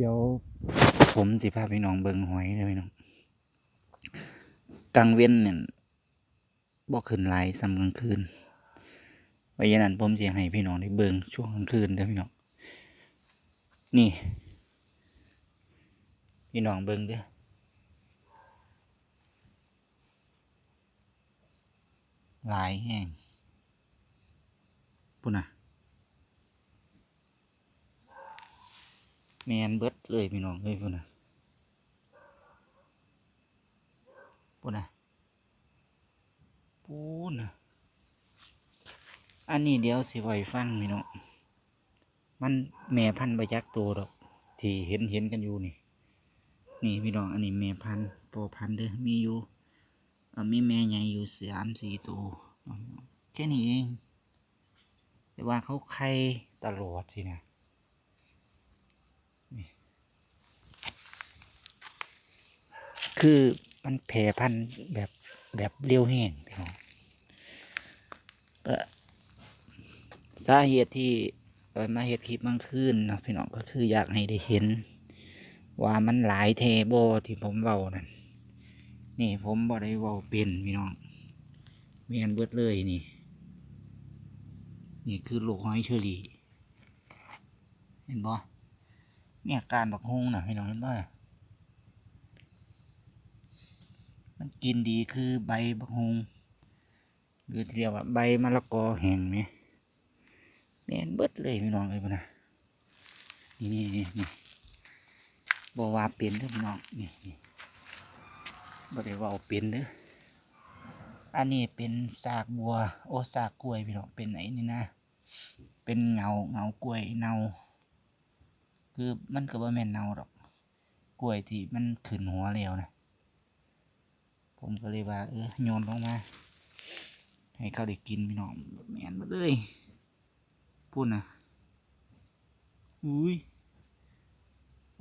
เดี๋ยว ผมสิพาพี่น้องเบิงหอยเลยพี่น้องกลางเว้นเนี่ยบ่ขึ้นหลายสำกลางคืนเพราะฉะนั้นผมสิให้พี่น้องได้เบิงช่วงกลางคืนเด้อพี่น้องนี่ พี่น้องเบิงเด้อหลายแห้งปุ่นน่ะ แมนเบิดเลยพี่น้องเลยพุ่นนะพุ่นนะปูนนะอันนี้เดี๋ยวสิไว้ฟังพี่น้องมันแม่พันธุ์บยักตัวดอก ที่เห็นเห็นกันอยู่นี่ นี่พี่น้องอันนี้แม่พันธุ์โปอพันธุ์เด้อมีอยู่อ่อมีแม่ใหญ่อยู่สามสี่ตัวแค่นี้เองแต่ว่าเขาไข่ตลอดสินะ คือมันแผ่พันธุ์แบบแบบเรียวแห้งพี่น้องก็สาเหตุที่มาเห็ดคลิปบางคืนนะพี่น้องก็คืออยากให้ได้เห็น ว่ามันหลายเทโบที่ผมเว้านั่นนี่ผมบ่ได้เว้าเป็นพี่น้องเมียนเบิดเลยนี่ นี่คือลูกหอยเชอรี่ เห็นบ่ เนี่ยการบักฮงน่ะพี่น้องเห็นบ่มันกินดีคือใบบักฮงหรือที่เรียกว่าใบมะละกอแห้งไหมแม่นเบิดเลยพี่น้องเลยพุ่นนะนี่นี่นี่นี่บว่าเป็นเด้อพี่น้องนี่นี่บ่ได้เว่าเป็นเด้ออันนี้เป็นสากบัว โอสากกล้วยพี่น้องเป็นไหนนี่นะ เป็นเงาเงากล้วยเนา คือมันก็บ่แม่นเนาดอก กล้วยที่มันขึ้นหัวแล้วนะผมก็เลยว่าเออโยนลงมา ให้เขาได้กินพี่น้องแม่นมาเลยพูดนะอุ้ย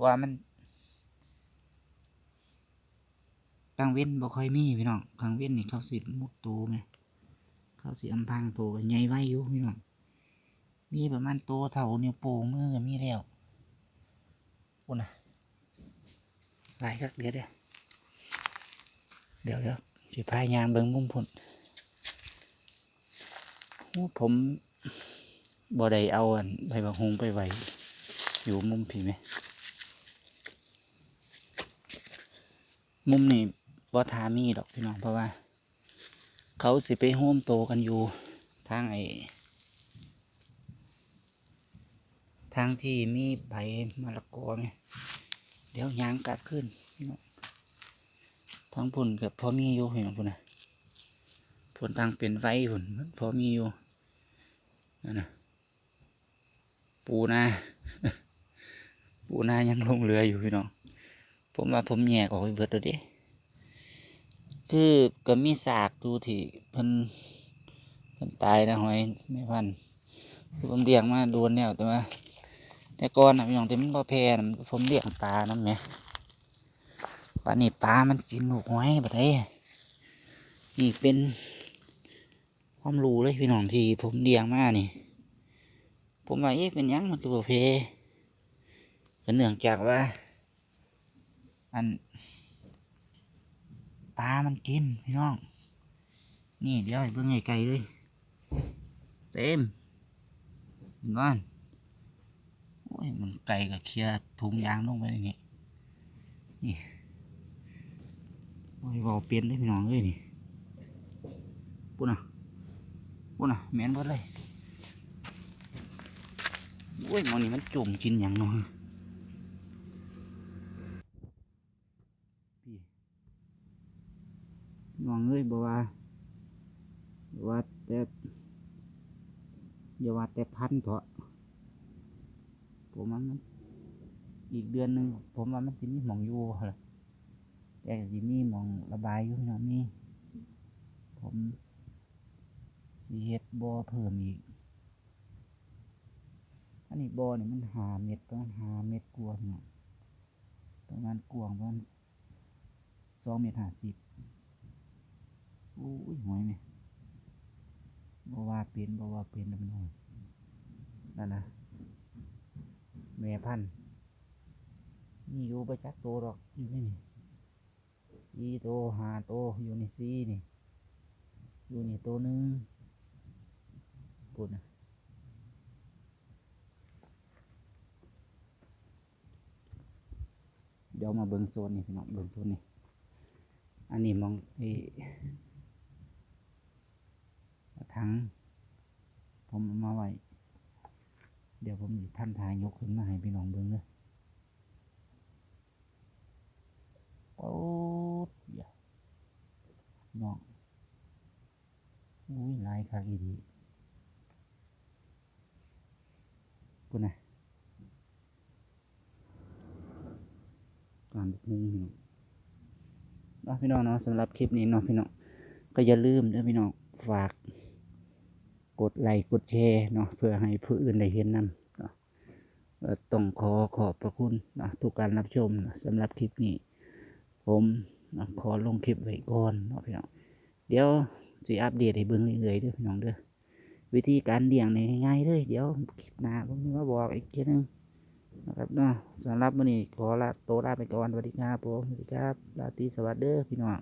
ว่ามันกลางเว้นบ่ค่อยมีพี่น้องกลางเว้นนี่เขาสิมุดโตไหมเขาสิอำพังโตกันใหญ่ไว้อยู่พี่น้องมีประมาณโตเท่านิ้วโป้งมือก็มีแล้ว พูนะหลายคักเดี๋ยวเดี๋ยวเดี๋ยวเดี๋ยวสิพายยางเบิ้งมุมพุ่นโอ้ผมบ่ได้เอาอันใบบักฮงไปไว้อยู่มุมผีไหม มุมนี่บ่ทามีดอกพี่น้องเพราะว่า เขาสิไปโฮมโตกันอยู่ทางไอ ทางที่มีใบมะละกอไหมเดี๋ยวยางกลับขึ้นทั้งพุ่นกับพอมีอยู่เห็นพุ่นนะพุ่นทางเป็นไฟพุ่นมันพอมีอยู่นั่นนะปูนาปูนายังลงเรืออยู่พี่น้องผมว่าผมแยกออกไปเบิดตัวเดิคือก็มีสากดูที่เพิ่นเพิ่นตายนะหอยไม่พันผมเลี้ยงมาโดนแล้วแต่ว่า แต่ก่อนนะพี่น้องแต่มันพอแพร่น่ะผมเลี้ยงปลาน้ำไหมป่านี้ปลามันกินลูกหอยแบบนี้นี่เป็นความรู้เลยพี่น้องที่ผมเลี้ยงมานี่ ผมว่าเอ๊ะเป็นยังมันตัวเพเป็นเนื่องจากว่า อันปลามันกินพี่น้อง นี่เดี๋ยวเบิ่งไกลๆเลยเต็มเห็นก่อน อ้ยมันไก่กับเคลียร์ถุงยางลงไปอย่างนี้นี่โอ้ยเบาเปลี่ยนเลยพี่น้องเอ้ยนี่ปุ่นอะปุ่นอะแมนเบิดเลยโอ้ยมองนี่มันจุ่มกินอย่างน้อยน้องเอ้ยบอกว่าว่าแต่อย่าว่าแต่พันเถอะ ผมว่ามัน อีกเดือนหนึ่งผมว่ามันจะมีหมองอยู่เหรอแต่ทีนี่มองระบายอยู่เนาะนี่ผมสีเฮ็ดบอเพิ่มอีกอันนี้บ่อนี่ยมันหาเม็ดประมาณหาเม็ดกวงเนาะประมาณกวางประมาณสองเมตรห้าสิบโอ้ยหอยไหมบ่ว่าเป็นบ่ว่าเป็นแล้วพี่น้องนั่นนะ แม่พันธุ์มีอยู่ไปจักโตหรอกอยู่นี่นี่สี่โตห้าโตอยู่นี่สี่นี่ อยู่นี่โตหนึ่งปุ่นนะเดี๋ยวมาเบิ่งโซนนี่พี่น้องเบิ่งโซนนี่ อันนี้มองไอ้ถังผมเอามาไว้ เดี๋ยวผมท่านทายยกขึ้นมาให้พี่น้องเบิ่งเลยโอ้ยอย่น้องอุ้ยลายคักอีดีกูนะการบุกมุงพี่น้องเนาะพี่น้องเนาะสำหรับคลิปนี้เนาะพี่น้องก็อย่าลืมเด้อพี่น้องฝาก กดไลค์กดแชร์เนาะเพื่อให้ผู้อื่นได้เห็นนำเนต้องขอขอบพระคุณนะทุกการรับชมนะสำหรับคลิปนี้ ผมนะขอลงคลิปไว้ก่อนเนาะพี่น้องเดี๋ยวสิอัปเดตให้เบิ่งเรื่อยๆเด้อพี่น้องเด้อวิธีการเลี้ยงนี่ง่ายๆเลยเดี๋ยวคลิปหน้าผมจะมาบอกอีกทีนึงนะครับเนาะสำหรับวันนี้ขอลาโตวลาไปก่อนสวัสดีครับผมสวัสดีครับลาตีสวัสดีเด้อพี่น้อง